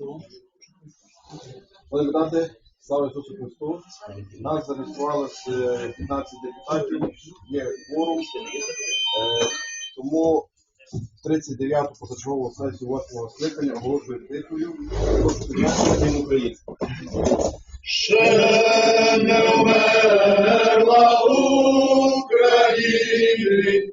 Шановні депутати, слава Ісусу Христу. Нас зареєструвалося 15 депутатів, є форум. Е, тому 39-ту позачергову сесію 8-го скликання відкритою. Прошу підняти України. Ще не вмерла України,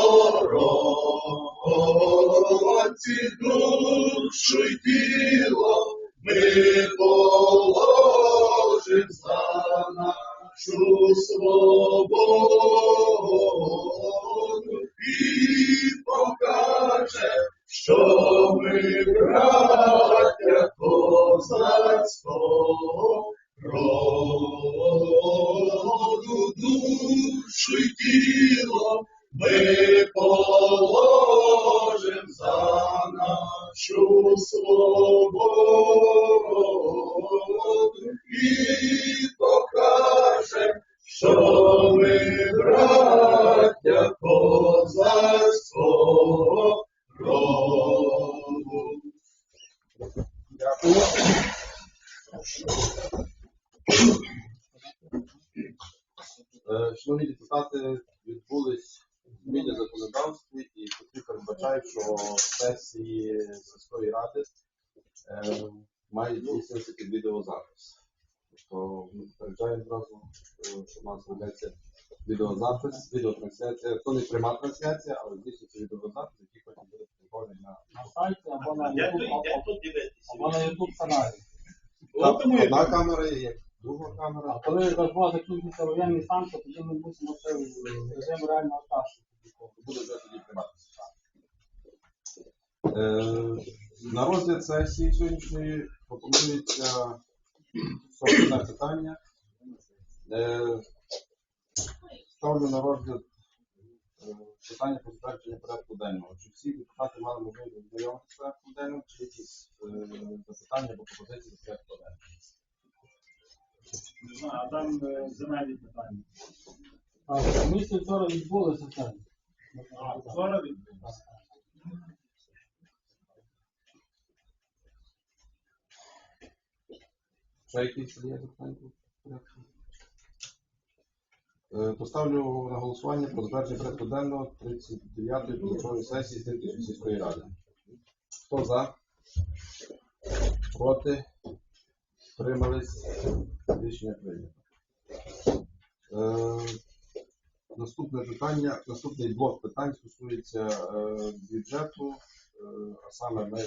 Шановні депутати, відбулись зміни законодавстві і які передбачають, що сесії сільської ради е, мають здійснюватися під відеозапис. Тобто ми попереджаємо зразу, е, що в нас ведеться відеозапис, відеотрансляція. То не пряма трансляція, але здійснюється відеозапис, який потім буде прикольний на на або Як тут, YouTube, як дивитися? або на YouTube каналі. Там одна камера є, друга камера. А коли розбова закінчиться воєнний стан, то тоді ми мусимо це в режим реального часу. буде вже тоді прийматися. Е, на розгляд сесії сьогоднішньої пропонується 41 питання. Е, ставлю на розгляд е, питання про затвердження порядку денного. Чи всі депутати мали можливість ознайомитися з порядком денним, чи якісь е, запитання або пропозиції до порядку денного? Не знаю, а там е, земельні питання. А в комісії вчора відбулися це. А, вчора відбулося. Ще якісь є запитання по порядку? Е, Поставлю на голосування про затвердження порядку денного 39-ї позачергової сесії Стирківської сільської ради. Хто за? Проти? Тримались? Рішення прийнято. Е, Наступне питання, наступний блок питань стосується е, бюджету, е, а саме ми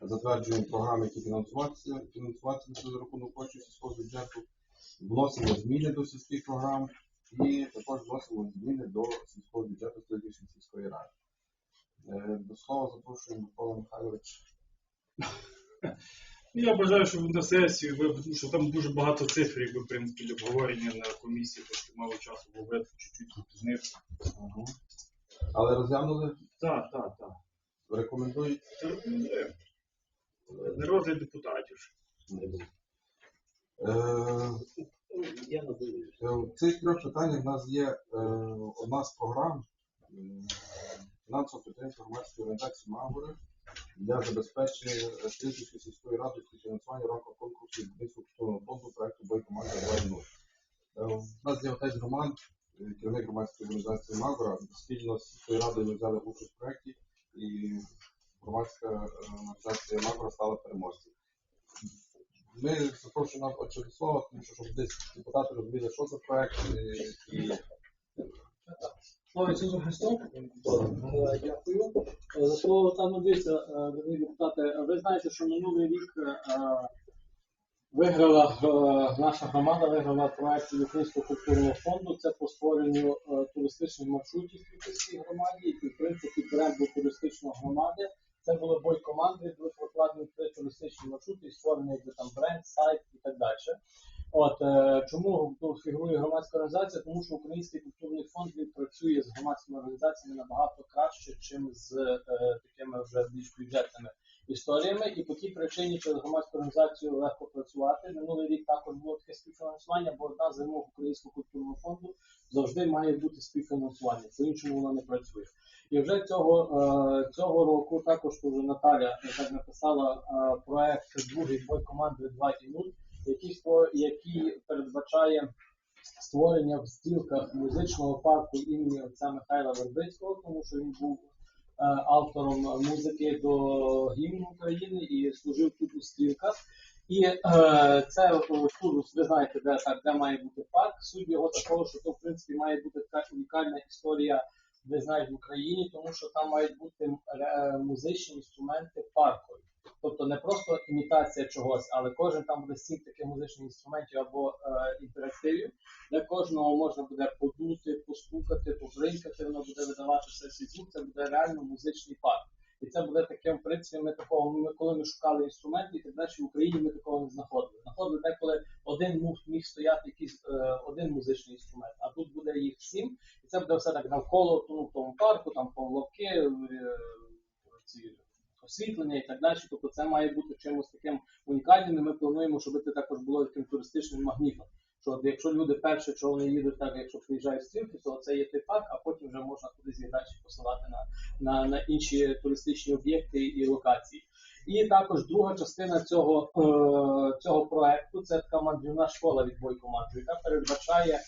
затверджуємо програми, які фінансуватися, фінансуватися за рахунок коштів сільського бюджету, вносимо зміни до сільських програм і також вносимо зміни до сільського бюджету Столичної сільської ради. Е, До слова запрошуємо Микола Михайлович. Ну, Я бажаю, щоб на сесію, ви- тому що там дуже багато цифр, якби, в принципі, для обговорення на комісії, трошки мало часу вийти, чуть-чуть пізнився. Але розглянули, Так, так, так. рекомендують. Рекомендуємо. Не розгляд депутатів. Е, Е, В цих трьох питаннях в нас є е, одна з програм м, фінансового підтримки громадської організації Магори для забезпечення Київської сільської ради фінансування рамках конкурсу Дмитровського культурного фонду проекту «Бой команда 2.0». Е, У нас є отець Роман, е, керівник громадської організації Магора. Спільно з сільською радою взяли участь в проєкті і громадська е, організація Магора стала переможцем. Ми запрошуємо нас очевидно слова, тому що щоб десь депутати розуміли, що за проект і, і Слава Ісусу Христу. Е, Дякую. Е, За слово там дивіться, е, дорогі депутати. Ви знаєте, що минулий рік е, Виграла е, наша громада, виграла проект Українського культурного фонду. Це по створенню е, туристичних маршрутів в Київській громаді. І в принципі бренд туристичної громади. Це були бой команди, були прокладені три туристичні маршрути і створений якби там бренд, сайт і так далі. От е, чому тут фігурує громадська організація? Тому що Український культурний фонд він працює з громадськими організаціями набагато краще, чим з е, такими вже більш бюджетними історіями. І по тій причині через громадську організацію легко працювати. Минулий рік також було таке співфінансування, бо одна з вимог Українського культурного фонду завжди має бути співфінансування. По іншому вона не працює. І вже цього, е, цього року також уже Наталя так написала е, проект другий бой команди 2.0, який, який передбачає створення в стілках музичного парку імені отця Михайла Вербицького, тому що він був е, автором музики до гімну України і служив тут у стрілках. І е, це тут ви знаєте, де так, де має бути парк. Суть його такого, що то в принципі має бути така унікальна історія, ви знаєте, в Україні, тому що там мають бути е, музичні інструменти паркові. Тобто не просто імітація чогось, але кожен там буде сім таких музичних інструментів або е, інтерактивів, де кожного можна буде подути, постукати, побринкати, воно буде видавати все звук, це буде реально музичний парк. І це буде таке, в принципі, ми такого, ми коли ми шукали інструменти і так далі, в Україні ми такого не знаходили. Знаходили деколи один міг, міг стояти якийсь е, один музичний інструмент, а тут буде їх сім, і це буде все так навколо тому, тому парку, там повлоки, е, ці освітлення і так далі. Тобто це має бути чимось таким унікальним. і Ми плануємо, щоб це також було таким туристичним магнітом. Що якщо люди перше, що вони їдуть, так якщо приїжджають стрілки, то це є той парк, а потім вже можна кудись далі посилати на, на, на інші туристичні об'єкти і локації. І також друга частина цього, е, цього проекту це така мандрівна школа від бойкоманду, яка передбачає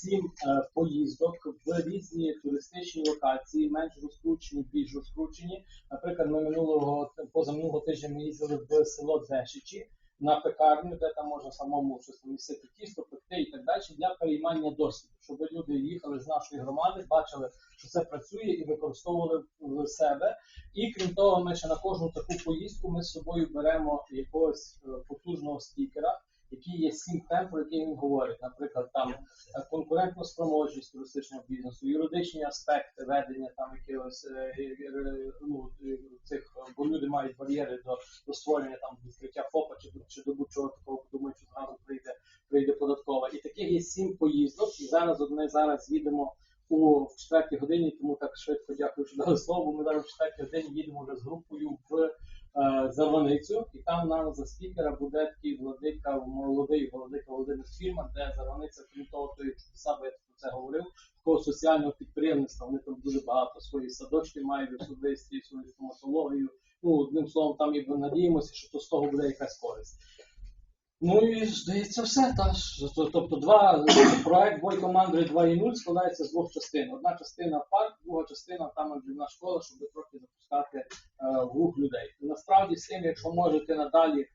сім е, поїздок в різні туристичні локації, менш розкручені, більш розкручені. Наприклад, ми минулого позаминулого тижня ми їздили в село Дзешичі на пекарню, де там можна самому щось місити тісто, пекти і так далі для переймання досвіду, щоб люди їхали з нашої громади, бачили, що це працює і використовували в себе. І крім того, ми ще на кожну таку поїздку ми з собою беремо якогось е, потужного спікера, який є сім тем, про які він говорить. Наприклад, там е, конкурентна спроможність туристичного бізнесу, юридичні аспекти ведення там якихось е, е, ну, цих, бо люди мають бар'єри до, до створення там відкриття ФОПа чи, чи до будь-чого такого, думаю, що зразу прийде, прийде податкова. І таких є сім поїздок. І зараз ми зараз їдемо у четвертій годині, тому так швидко дякую, що дали слово. Ми зараз в четвертій годині їдемо вже з групою в Зарваницю, і там нам за спікера буде такий владика, молодий владика Володимир Фірма, де Зарваниця, крім того, той саме я про це говорив, такого соціального підприємництва. Вони там дуже багато свої садочки мають особисті, свою стоматологію. Ну, одним словом, там і надіємося, що то з того буде якась користь. Ну і здається, все. Та. Тобто два проект бой командри 2.0 складається з двох частин. Одна частина парк, друга частина там мандрівна школа, щоб трохи запускати е, в рух людей. І насправді з тим, якщо можете надалі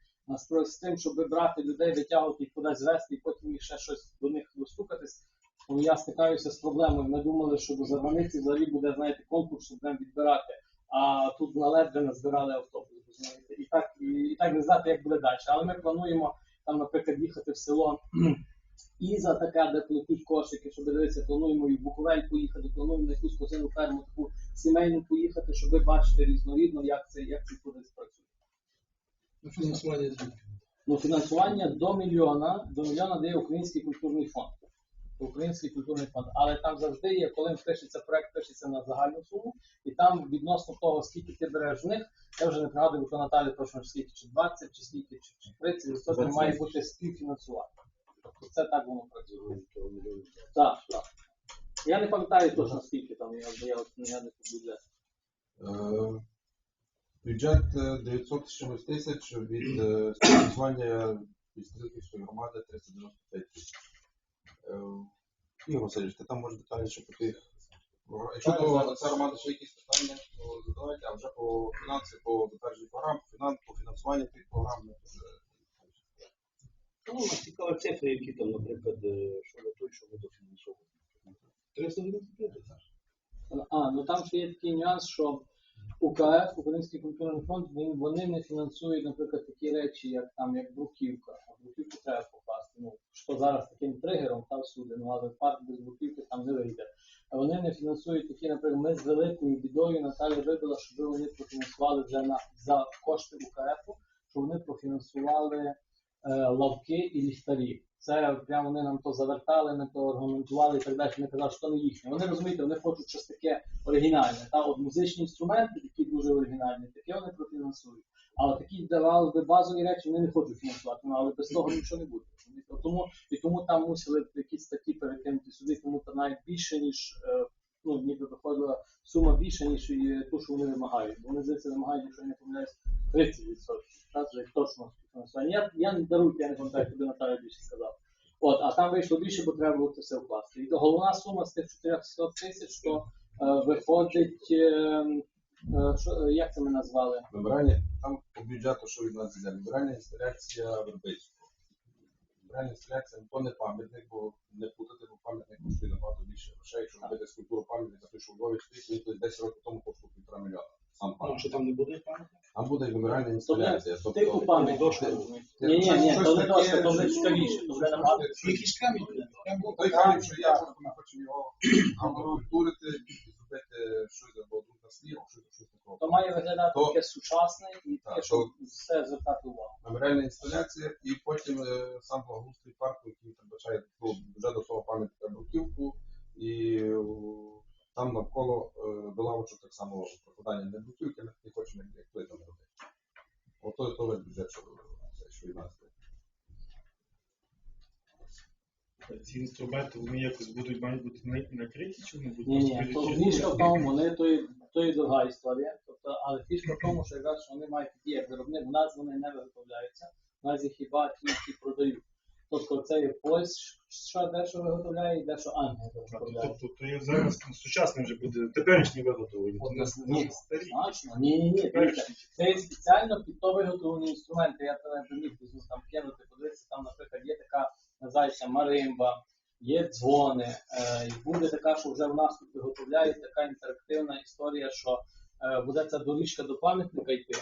з тим, щоб брати людей, витягувати їх кудись звести і потім їх ще щось до них достукатись. То я стикаюся з проблемою. Ми думали, що до Зарваниці взагалі буде, знаєте, конкурс, щоб будемо відбирати. А тут на ледве назбирали автобус. І так, і, і так не знати, як буде далі. Але ми плануємо там, наприклад, їхати в село Іза таке, де плетуть кошики, щоб дивитися, плануємо і в Буковель поїхати, плануємо на якусь козину ферму таку сімейну поїхати, щоб ви бачите різновідно, як це, як цей турист працює. Фінансування звідки? Ну, фінансування до мільйона, до мільйона дає Український культурний фонд. Український культурний фонд. Але там завжди є, коли пишеться проект, пишеться на загальну суму, і там відносно того, скільки ти береш з них, я вже не пригадую, що Наталі точно скільки, чи 20, чи скільки, чи, чи 30 відсотків має бути співфінансування. Тобто це так воно працює. Так, так. Я не пам'ятаю точно скільки там, я, я, я не по. Е, Бюджет е, 900 чимось тисяч від е, співфінансування від громади 395 тисяч. Е, Ігор Васильович, ти там може детальніше по тих. Якщо до громади ще якісь питання, то задавайте, а вже по фінансах, по затвердженню програм, по фінан- фінансуванню тих програм. ми вже Ну, нас цікаві цифри, які там, наприклад, е, що ви той, що ви дофінансовуєте. 395 так? А, ну там ще є такий нюанс, що УКФ, Український культурний фонд, він, вони не фінансують, наприклад, такі речі, як там як бруківка. А бруківку треба покласти. Ну, що зараз таким тригером та всюди, ну але парк без бруківки там не вийде. А вони не фінансують такі, наприклад, ми з великою бідою Наталя вибила, щоб вони профінансували вже на за кошти УКФ, щоб вони профінансували е, лавки і ліхтарі. Це прямо вони нам то завертали, ми то аргументували і так далі. Ми казали, що не їхнє. Вони розумієте, вони хочуть щось таке оригінальне. Та от музичні інструменти, такі дуже оригінальні, таке вони профінансують. Але такі давали би базові речі, вони не хочуть фінансувати. Ну але без того нічого не буде. Тому і тому там мусили якісь статті перекинути сюди, тому то навіть більше ніж. Ну, ніби виходила сума більше, ніж ту, що вони вимагають. Вони здається вимагають, якщо я не помиляюсь, 30%. Так, це точно. Я, я не дарую, я не пам'ятаю, тобі Наталя більше сказав. От, а там вийшло більше, бо треба було це все вкласти. І то головна сума з тих 400 тисяч, то е, виходить, е, е, що, е, як це ми назвали? Вибирання, там по бюджету, що від нас йде, вибиральна інсталяція Вербицького. Вибиральна інсталяція, то не пам'ятник, бо не путати, бо пам'ятник коштує набагато більше грошей. Якщо робити скульптуру пам'ятника, той, що у Львові стоїть, він колись 10 років тому коштував півтора мільйона. Сам пам'ятник. що там не буде пам'ятник? Там буде вибиральна інсталяція. Тобто, Типу пам'ятник. Дошка. Ні, ні, ні, то не дошка, то вже цікавіше, то вже набагато. Якісь камінь. Той камінь, що я просто ми хочемо його агрокультурити зробити щось або на слів, щось. То має виглядати То- таке сучасне і таке, Так, щоб то- все звертати увагу. меморіальна інсталяція, і потім е, сам благоустрій парку, який передбачає ну, вже до того пам'ятника бруківку, і е, там навколо е, до лавочок так само прокладання не бруківки, ми не хочемо як- як плитами робити. Ото то весь бюджет, що це, що від нас. Ці інструменти вони якось будуть мають бути накриті чи вони будуть Ні, ні, то в тому, вони то є друга історія. Тобто, але фішка в тому, що якраз що вони мають як виробник, в нас вони не виготовляються, в нас є хіба ті, продають. Тобто це є Польща дещо виготовляє, і дещо Англія виготовляє. Тобто то є зараз сучасне вже буде теперішнє виготовлення. Ні. Значно, ні, ні, ні. Це є спеціально під то виготовлені інструменти. Я тебе не міг там кинути, подивитися, там, наприклад, є така, називається маримба, є дзвони. Е, і буде така, що вже в нас тут виготовляють така інтерактивна історія, що буде ця доріжка до пам'ятника йти,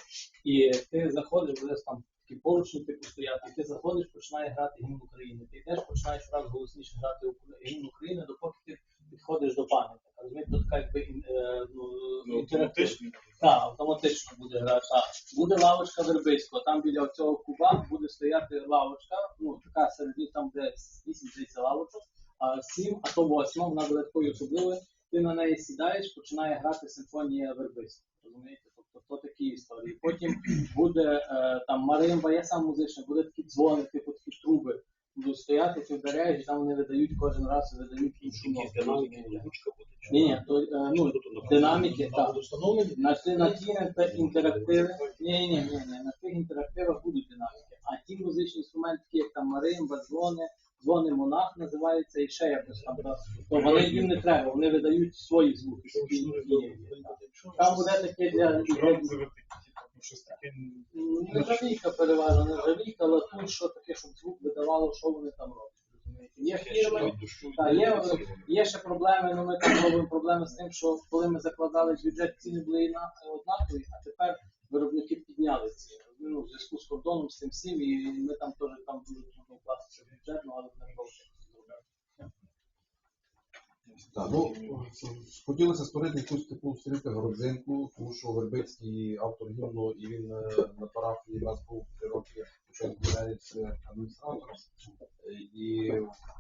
і ти заходиш, буде там такі поручні типу стояти, і ти заходиш, починає грати гімн України. Ти йдеш, починаєш раз голосніше грати гімн України, допоки ти підходиш до пам'ятника. Розумієте, то така якби е, ну, Ну, інтерактив. автоматично. Так, автоматично буде грати. Буде лавочка Вербицького. Там біля цього куба буде стояти лавочка, ну така середні, там де 8 30 лавочок, а 7, а то 8, вона буде такою особливою. Ти на неї сідаєш, починає грати симфонія Вербицького. Розумієте? Тобто то такі історії. Потім буде е, там маримба, я сам музичний, буде такі дзвони, типу такі труби. Будуть стояти, ти вдаряєш, і там вони видають кожен раз видають іншу ноту. Ні, ні, то е, ну, динаміки, так. На, ті- на ті інтерактиви, ні, ні, ні, ні, на тих інтерактивах будуть динаміки. А ті музичні інструменти, як там маримба, дзвони, дзвони монах називаються і ще якось там, то, вони їм не треба, вони видають свої звуки. Там буде таке для типу, щось таке. Ну, Нержавійка переважно, нержавійка, латунь, що таке, щоб звук видавало, що вони там роблять. Є фірми, є, є ще проблеми, ну ми там робимо проблеми з тим, що коли ми закладали бюджет, ціни були однакові, а тепер виробники підняли ціни. Ну, в зв'язку з кордоном, з цим всім, і ми там теж там дуже трудно вкластися в бюджет, ну, але не гроші. Так, ну, хотілося створити якусь таку стрілку городзинку, тому що Вербицький автор гімну, і він е, на парафії нас був три роки початку являється адміністратором, Е, і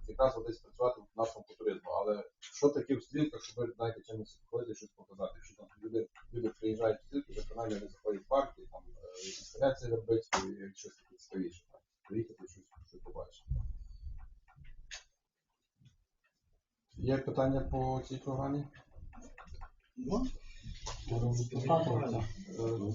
якраз десь працювати в нашому по туризму. Але що таке в стрілках, щоб ви знаєте чимось ходити, щось показати. Що там люди, люди приїжджають в стрілки, виконання не заходять в парки, там е, щось таке цікавіше. так. Приїхати щось, щось побачити. Є питання по цій програмі? Ну, Е,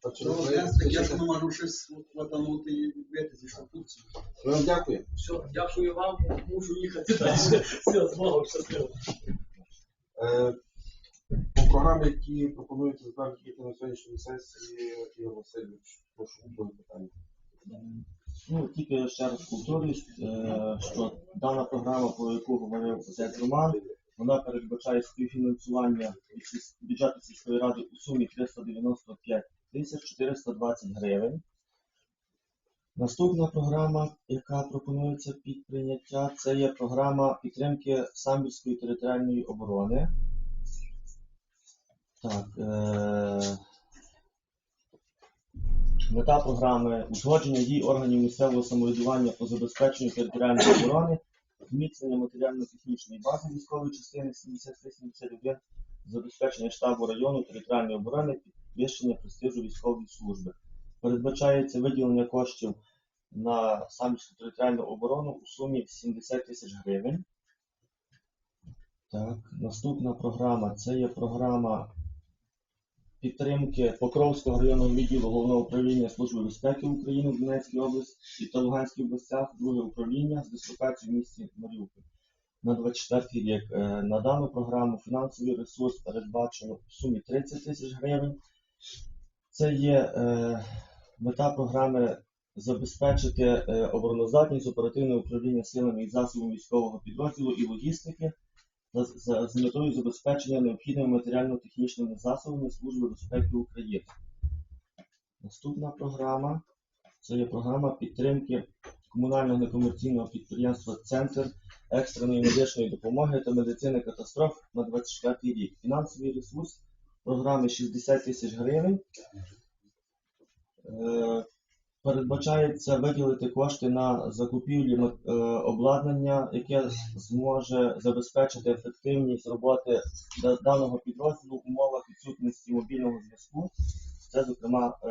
Хочете ну, я ж не можу щось латанути і відбити зі штукці. Ми вам дякуємо. Все, дякую вам, мушу їхати далі. Все, з Богом, щасливо. По програмі, які пропонуються затвердити на сьогоднішній сесії, Ігор Васильович, прошу друге питання. Ну, тільки ще раз повторюсь, е, що дана програма, про яку говорив отець Роман, Вона передбачає співфінансування бюджету сільської ради у сумі 395 тисяч 420 гривень. Наступна програма, яка пропонується під прийняття, це є програма підтримки самбірської територіальної оборони. Так, е- мета програми узгодження дій органів місцевого самоврядування по забезпеченню територіальної оборони, зміцнення матеріально-технічної бази військової частини 73-71, забезпечення штабу району територіальної оборони, підвищення престижу військової служби. Передбачається виділення коштів на самбірську територіальну оборону у сумі 70 тисяч гривень. Так, наступна програма це є програма підтримки Покровського районного відділу Головного управління Служби безпеки України в Донецькій області та Луганській областях, друге управління з дислокацією в місті Маріуполь. На 24 рік Е, на дану програму фінансовий ресурс передбачено в сумі 30 тисяч гривень. Це є е, мета програми забезпечити е, обороноздатність оперативне управління силами і засобами військового підрозділу і логістики за- з метою забезпечення необхідними матеріально-технічними засобами Служби безпеки України. Наступна програма це є програма підтримки комунального некомерційного підприємства Центр екстреної медичної допомоги та медицини катастроф на 24 рік. Фінансовий ресурс програми 60 тисяч гривень. Передбачається виділити кошти на закупівлі е, обладнання, яке зможе забезпечити ефективність роботи даного підрозділу в умовах відсутності мобільного зв'язку. Це, зокрема, е,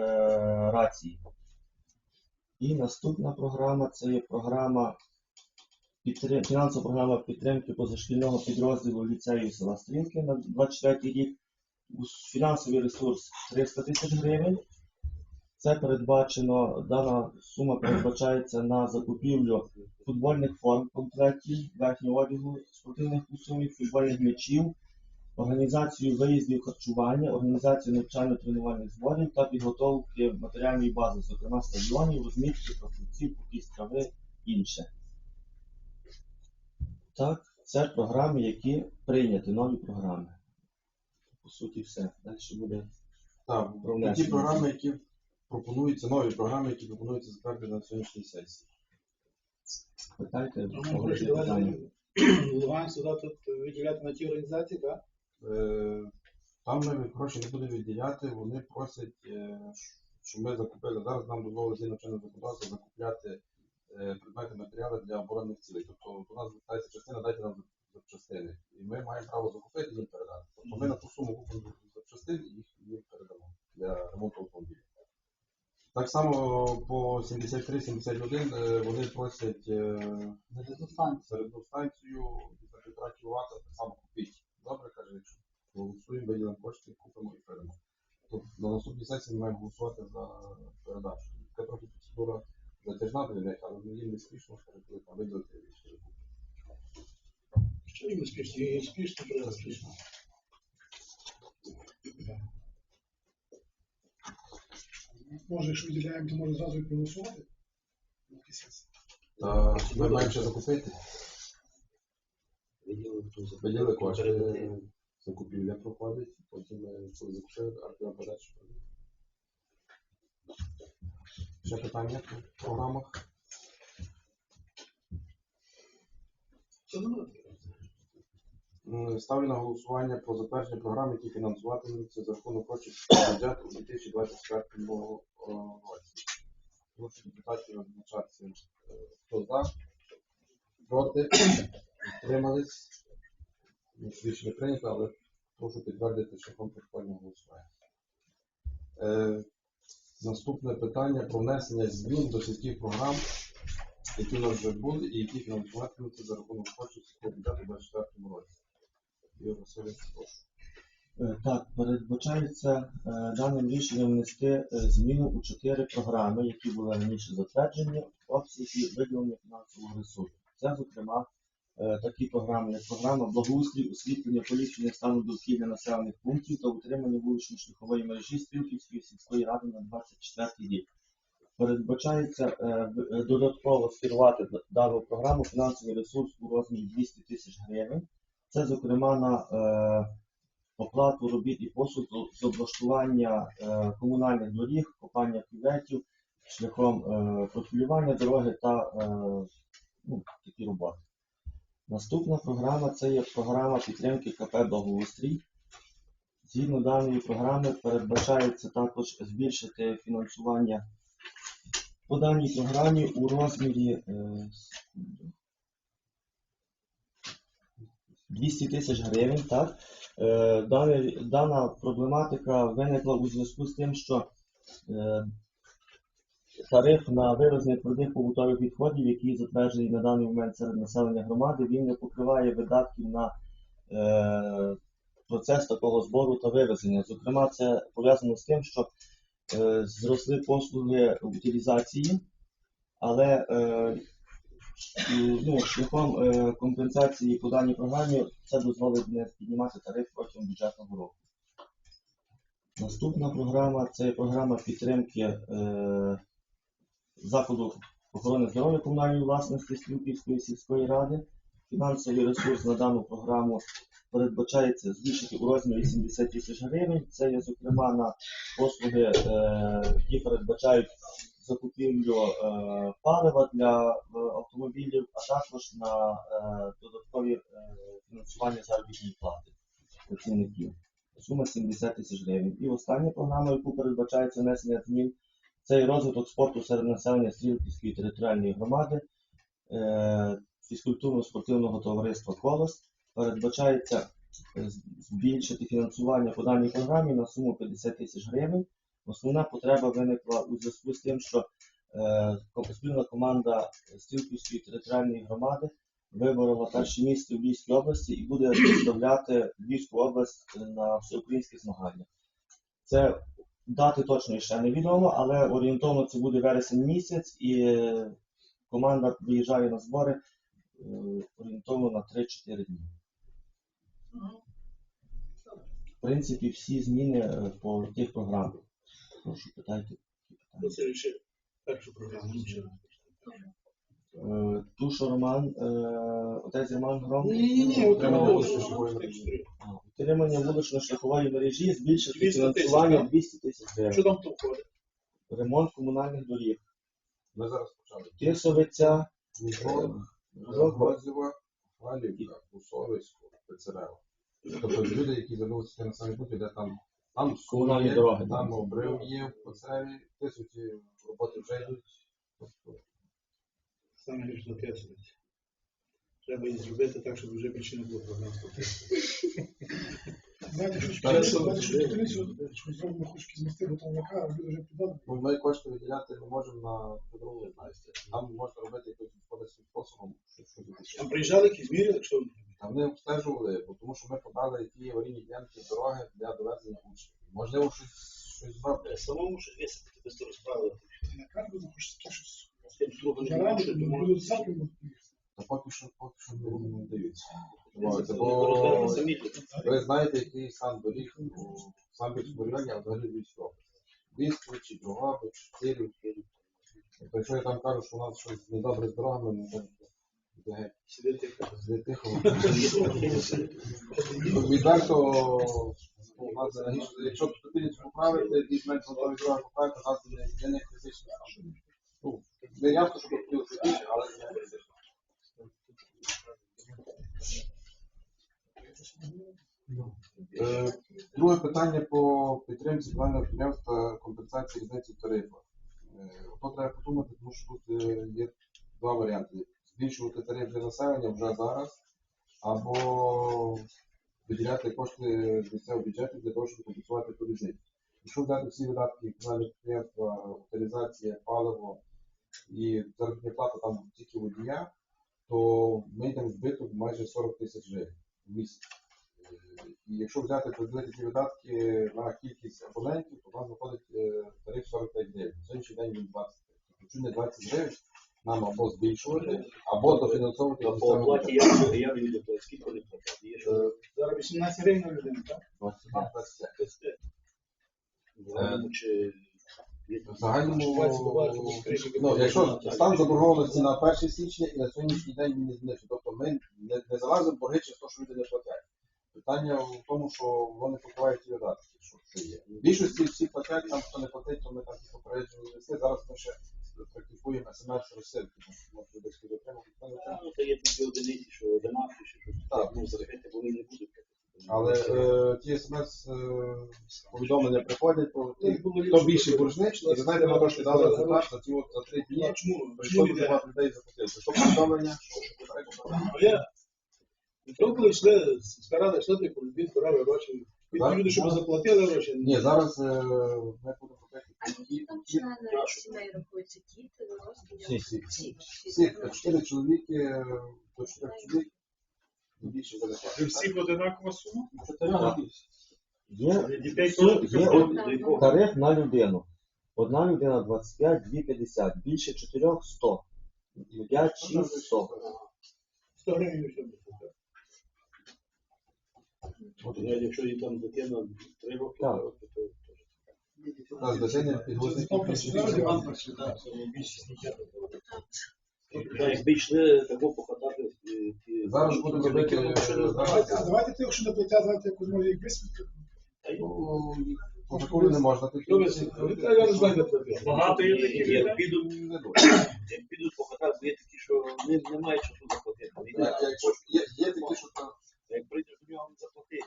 рації. І наступна програма це є програма фінансова програма підтримки позашкільного підрозділу ліцею села Стрілки на 24 рік. Фінансовий ресурс 300 тисяч гривень. Це передбачено, дана сума передбачається на закупівлю футбольних форм комплектів, верхнього одягу, спортивних костюмів, футбольних м'ячів, організацію виїздів харчування, організацію навчально-тренувальних зборів та підготовки матеріальної бази, зокрема стадіонів, розмітки, покупців, покіс трави, інше. Так, це програми, які прийняті, нові програми. По суті, все. Далі буде Так, Про ті програми, які пропонуються, нові програми, які пропонуються затвердити на сьогоднішній сесії. питайте, Ну, Луган сюди тут виділяти на ті організації, так? Е, Там ми гроші не будемо відділяти, вони просять, е, щоб ми закупили. Зараз нам дозволили зі навчального законодавства закупляти е, предмети матеріали для оборонних цілей. Тобто до нас звертається частина, дайте нам запчастини. І ми маємо право закупити і їм передати. Тобто ми на ту суму купимо запчастин і їх їм передамо. Так само по 73-71 е, вони просять е, середну станцію кВт так само купіть. Добре, каже, якщо голосуємо, виділимо кошти, купимо і передамо. Тобто на наступній сесії ми маємо голосувати за передачу. Така трохи процедура затяжна для них, але їм не спішно, скаже, коли там виділити і ще купити. Що їм успішно? Їм успішно, що не успішно. Може, якщо виділяємо, то може зразу і проголосувати. Та ми маємо ще закупити. Виділи кошти, закупівля проходить, потім коли закупили, а на подальше. Ще питання по програмах? Це добре. М, Ставлю на голосування про затвердження програми, які фінансуватимуться за рахунок коштів бюджету у 2024 році. Прошу депутатів визначатися, хто за, проти, утримались. Рішення прийнято, але прошу підтвердити шляхом протокольного голосування. Е, Наступне питання про внесення змін до сільських програм, які у нас вже були і які фінансуватимуться за рахунок коштів сільського бюджету у 2024 році. Е, Так, передбачається е, даним рішенням внести е, зміну у чотири програми, які були раніше затверджені в обсязі виділення фінансового ресурсу. Це, зокрема, такі програми, як програма благоустрій, освітлення, поліпшення стану довкілля населених пунктів та утримання вулично-шляхової мережі Стрілківської сільської ради на 24 рік. Передбачається додатково скерувати дану програму фінансовий ресурс у розмірі 200 тисяч гривень Це, зокрема, на е, оплату робіт і послуг з облаштування е, комунальних доріг, копання кюветів шляхом е, профілювання дороги та ну, такі роботи. Наступна програма це є програма підтримки КП Благоустрій. Згідно даної програми передбачається також збільшити фінансування по даній програмі у розмірі 200 тисяч гривень. Так? Е, дане- дана проблематика виникла у зв'язку з тим, що е, тариф на вивезення твердих побутових відходів, який затверджений на даний момент серед населення громади, він не покриває видатків на е, процес такого збору та вивезення. Зокрема, це пов'язано з тим, що зросли послуги утилізації, але ну, шляхом е, компенсації по даній програмі це дозволить не піднімати тариф протягом бюджетного року. Наступна програма це програма підтримки е, закладу охорони здоров'я комунальної власності Стрілківської сільської ради. Фінансовий ресурс на дану програму передбачається збільшити у розмірі 70 тисяч гривень. Це є, зокрема, на послуги, е, які передбачають закупівлю е, палива для е, автомобілів, а також на е, додаткові фінансування заробітної плати працівників. Сума 70 тисяч гривень. І остання програма, яку передбачається внесення змін, це розвиток спорту серед населення Стрілківської територіальної громади, фізкультурно-спортивного товариства Колос. Передбачається збільшити фінансування по даній програмі на суму 50 тисяч гривень. Основна потреба виникла у зв'язку з тим, що е, спільна команда Стрілківської територіальної громади виборола перше місце в Львівській області і буде представляти Львівську область е, на всеукраїнських змаганнях. Це дати точно ще невідомо, але орієнтовно це буде вересень місяць, і е, команда виїжджає на збори е, орієнтовно на 3-4 дні. В принципі, всі зміни е, по тих програмах. Прошу, питайте. Це лише першу програму. ще. Е, Туша Роман, е, отець Роман Гром. Вулично-шляхової мережі. А, Утримання вулично-шляхової мережі, збільшити 200 тисяч, фінансування 200 тисяч Що гривень. там то входить? Ремонт комунальних доріг. Ми зараз почали. Тисовиця, Міжгород, Міжгород. Грозєва, Галівка, Пецерева. Тобто люди, які звернулися на самі пункти, де там там Комунальні є, дороги, там обрив є в Пацарі, тисячі роботи вже йдуть. Саме лише на Треба її зробити так, щоб вже більше не було проблем з Тесовицею. Знаєте, що зробимо хоч змести а люди вже піддали. ну, ми кошти виділяти не можемо на подругу, знаєте. Нам можна робити якимось господарським способом, щоб щось Там приїжджали якісь міри, якщо Та вони обстежували, бо тому що ми подали ті аварійні ділянки дороги для довезення учнів. Можливо, щось, щось зроблять. самому щось висити, без розправити. На карту захочеться щось. З тим строго не Зарані, Та поки що, поки що не, не даються. Це ви знаєте, який стан доріг у самбірському районі, а взагалі в Львівській області. Вісквич, Другобич, Кирів, Кирів. Тобто, якщо я там кажу, що у нас щось недобре з дорогами, ну, геть. Тихо. Відверто, у нас найгірше, якщо ступінець поправити, більш-менш готові дороги поправити, у нас не критично. Ну, не ясно, що хотіло більше, але не критично. Е, Друге питання по підтримці планів підприємств та компенсації різниці в тарифах. Е, треба подумати, тому що тут е, є два варіанти. Збільшувати тариф для населення вже зараз, або виділяти кошти місцевого бюджету для того, щоб компенсувати ту різницю. Якщо взяти всі видатки комунальних підприємства, утилізація, паливо і заробітна плата там тільки водія, то ми йдемо збиток майже 40 тисяч гривень в місяць. Е, І якщо взяти ті видатки на кількість абонентів, то у нас виходить е, тариф 45 гривень. На сьогоднішній день він 20 Тобто чуть не 20 гривень нам або збільшувати, або дофінансовувати по оплаті люди платять? Скільки вони платять? Е, Зараз 18 гривень на людину, так? 25, 25. Це Загально чи В загальному, 20 буває, тому скоріше, ну, якщо стан заборгованості на 1 січня і на сьогоднішній день він не знищив. Тобто ми не, не залазить в борги через те, що люди не платять. Питання в тому, що вони покривають ті видатки, що, що є. В більшості всі платять, там хто не платить, то ми там попереджені листи. Зараз ми ще практикуємо смс розсилки, тому що хтось отримав, хто не. Ну, то є такі одиниці, що одинакові, що щось Так. ну, закрити вони не будуть. Але е, ті смс е, повідомлення приходять про тих, хто більше боржник, і ви знаєте, ми трошки дали результат за ці от за три дні. Чому? Прийшло дуже багато людей заплатили. Прийшло повідомлення, що що То, коли йшли, скарали, йшли, типу, люди збирали гроші. Так. Люди, щоб заплатили гроші. Ні, зараз е, ми будемо А які там члени сімей рахуються? Діти, дорослі? Всі. всі- Всі. всі чотири чоловіки е, чотирьох чоловік більше Ви залишається. всі одинакова сума? Так. Є, Дітей теж така от сума? Так. тариф на людину. Одна людина 25, дві 50, більше 4 100. 5, 6, 100. 100 гривень. От, я, якщо їй там дитина три роки, Так. то, то, нас дитини підгузник то, якби йшли тако покатати е, ті Зараз будемо робити, ну, е. Давайте, давайте ти, якщо не платять, знаєте, якось може їх висвітлити. Та й, Ну, по закону не можна. Хто ви не. Багато є таких як людей? підуть, як підуть покатати, є такі, що не, немає часу заплатити. Є такі, що там Як прийдеш до нього, заплати.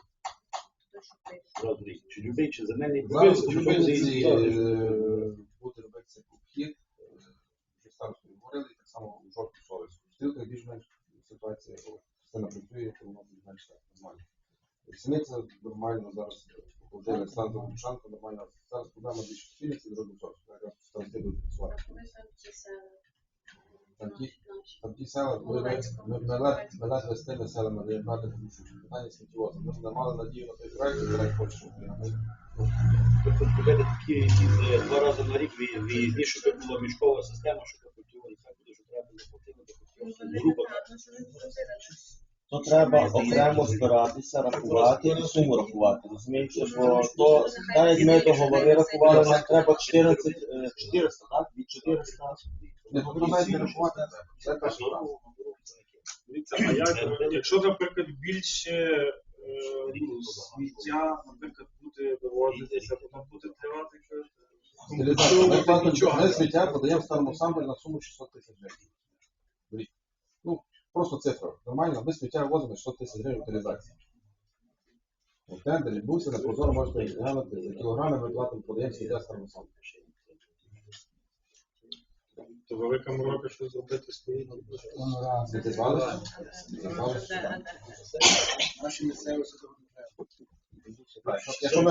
Хто що прийде? Зразу рік. Чи любий, чи земельний. Зараз чи у Вінниці так. е, буде робитися обхід, е, вже старостою говорили, і так само у жовтій совісті. В більш-менш ситуація, о, частина працює, то воно більш-менш так нормально. Синиця нормально зараз походили Олександр Душанко, нормально. Зараз проблема більше в Синиці, і жовтій совісті. Якраз старости будуть працювати. Ми там ті села. Там ті, наші. там ті села, ми, ми, ми, ми, ми ледве з тими селами тому що питання сміттєвозу. Ми не мали надію на той проект, проект хоче, Тобто буде такі е, два рази на рік виї- виїзні, щоб була мішкова система, щоб хотіло, і це буде, що треба заплатити, то група. так. То треба окремо збиратися, рахувати і суму рахувати. Розумієте, бо то так як ми договори рахували, нам треба 14, е, 400, так? Від 400. Не подобається рахувати, це перше. Дивіться, а як, якщо, наприклад, більше е, ну, сміття, наприклад, буде вивозитися, то там буде тривати щось? Утилізація. Ми платимо, ми сміття подаємо старому самборі на суму 600 тисяч гривень. в. Ну, просто цифра. Нормально, ми сміття вивозимо 600 тисяч гривень утилізації. У тендері, буси, на прозоро можете глянути, за кілограми ми платимо, подаємо сміття старому самборі. То велика морока щось зробити стоїть. Де, де. Наші місцеві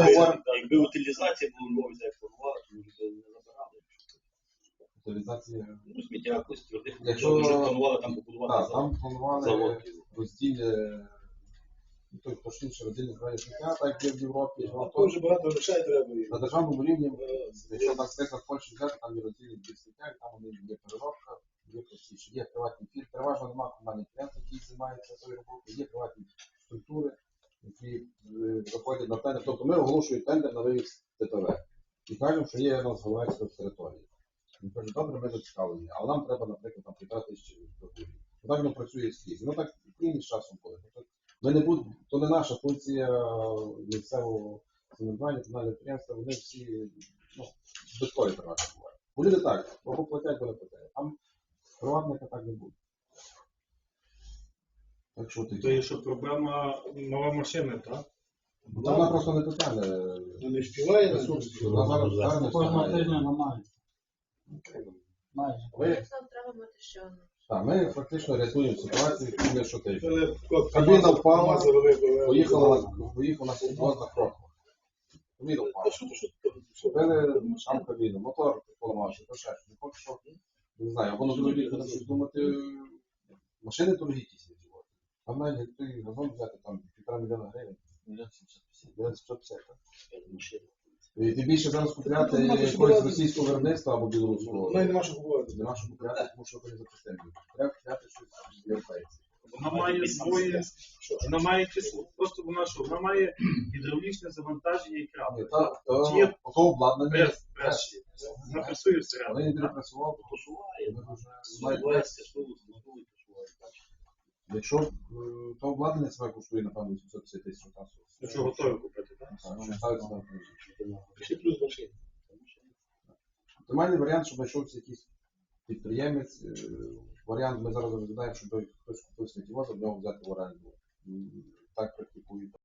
говоримо Якби утилізація була мові, як формувала, то ми б не забирали. утилізація, Ну, сміття якось твердих, Якщо- вже планували там побудувати так, завод. там планували завод. Ну, той, хто швидше роздільне збирання так як в Європі, то багато грошей треба. На державному рівні, якщо так сказати, Польщі взяти, там є роздільні дві сміття, і там вони є переробка, є простіше. Є приватні фірми, переважно немає комунальних клієнтів, які займаються цією роботою, є приватні структури, які е, заходять на тендер. Тобто ми оголошуємо тендер на вивіз ТТВ. І кажемо, що є у нас головецька в території. Він каже, добре, ми зацікавлені, але нам треба, наприклад, там півтора тисячі. Ну, Так воно працює скрізь. Ну так в Україні з часом буде. Тобто, Ми не будемо, то не наша функція місцевого самоврядування, комунальне підприємства, вони всі ну, збиткові приватні бувають. Бо люди так, або платять, або не платять. Там приватника так не буде. Так що То є, що проблема нова машина, так? Та вона просто не питання. Ну, не співає, Ресурс. Вона зараз зараз не Кожного тижня немає. Майже. Ви, треба мати ще одну. Так, ми фактично рятуємо ситуацію, коли що ти. От Кабіна впала, заробив, Поїхала на поїхав на сільгосп на Крокова. Кабіна впала. ти, ти, ти? Купили там кабіну, мотор поламався, то ще щось. Не поки що, не знаю, або на другий рік будемо щось думати. Машини дорогі ті сидять. Там навіть той газон взяти там півтора мільйона гривень. Мільйон 750. Мільйон 750, так. І тим більше зараз купляти Ну, якогось російського виробництва або білоруського. Ну, і нема що говорити. Нема що купляти, тому що вони запустили. Треба купляти щось європейське. Вона має своє, вона має число. Просто вона що, вона має гідравлічне завантаження і Ні, крапки. та, то, Чи є то обладнання. Прес, прес. Вона працює всередині. Але він перепрацював, тому що ми вже мають Словацьке слово, слово, слово, так. Якщо е, то обладнання себе коштує, напевно, 850 тисяч часу. Ну готові купити, так? Так, ставиться Ще плюс машин. Оптимальний варіант, щоб знайшовся якийсь підприємець. Е, варіант ми зараз розглядаємо, щоб хтось купив сміттєвоз, а в нього взяти в оренду. Так практикують.